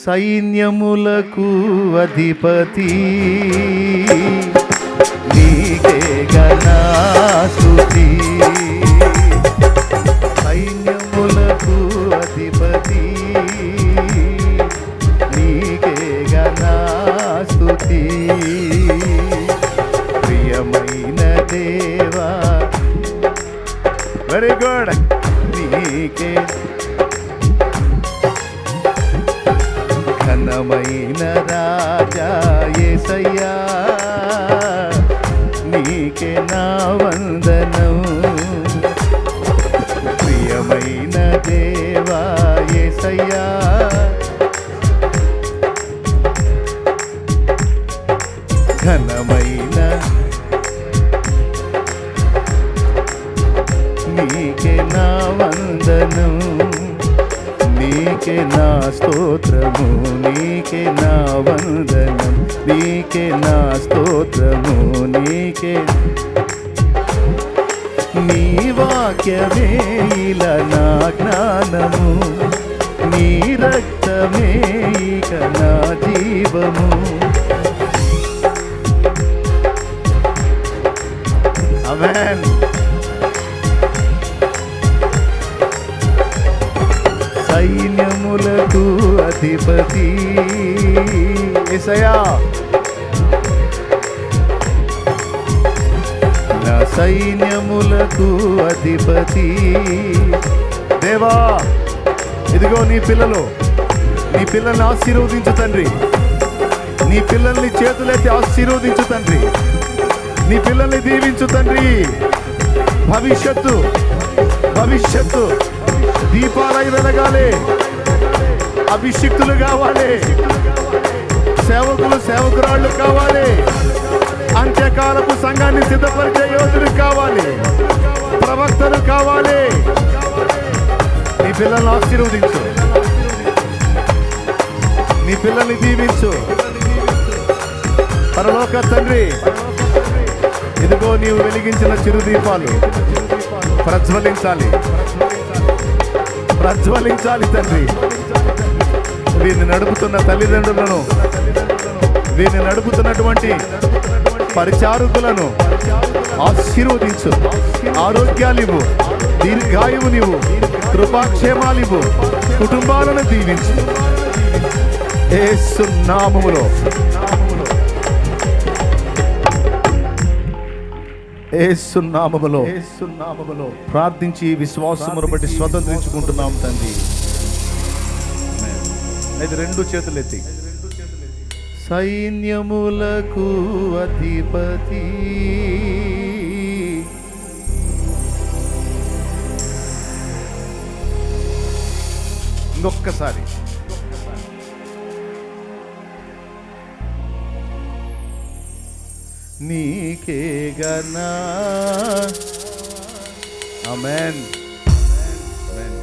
సైన్యములకు అధిపతి. నీకే గణాస్తుతి సైన్యములకు అధిపతి. నీకే గణాస్తుతి ప్రియమైన దేవా. వెరీ గుడ్ నీకే ఘనమైన రాజా ఏసయ్యా. నీకే నా వందనం. ప్రియమైన దేవా ఏసయ్యా. ఘనమైన నీకే నా వందనం. నీకే నా స్తోత్రము నీకే నా వందనం నీకే నా స్తోత్రము నీకే నీ వాక్యమే ఇలా నా జ్ఞానము నీ రక్తమే ఇక నా జీవము అమెన్ సైన్యములకు అధిపతి. ఎసయా నా సైన్యములకు అధిపతి. దేవా ఇదిగో నీ పిల్లలు నీ పిల్లల్ని ఆశీర్వదించు తండ్రి. నీ పిల్లల్ని చేతులైతే ఆశీర్వదించు తండ్రి. నీ పిల్లల్ని దీవించు తండ్రి. భవిష్యత్తు భవిష్యత్తు. దీపాలై వెలగాలి. అభిషిక్తులు కావాలి. సేవకులు సేవకురాళ్ళు కావాలి. అంత్యకాలపు సంఘాన్ని సిద్ధపరిచే యోధులు కావాలి. ప్రవక్తలు కావాలి. నీ పిల్లల్ని ఆశీర్వదించు. నీ పిల్లల్ని దీవించు. పరలోక తండ్రి ఇదిగో నీవు వెలిగించిన చిరుదీపాలు. ప్రజ్వలించాలి. ప్రజ్వలించాలి తండ్రి. దీన్ని నడుపుతున్న తల్లిదండ్రులను వీరిని నడుపుతున్నటువంటి పరిచారకులను ఆశీర్వదించు. ఆరోగ్యాలివ్వు దీర్ఘాయువు నీవు కృపాక్షేమాలివ్వు కుటుంబాలను దీవించు. ఏసు నామములో. ఏసు నామములో ఏసు నామములో ప్రార్థించి విశ్వాసమును బట్టి స్వతంత్రించుకుంటున్నాం తండ్రి. అయితే రెండు చేతులు ఎత్తి. సైన్యములకు అధిపతి. ఇంకొక్కసారి. నీకే గనా. Amen amen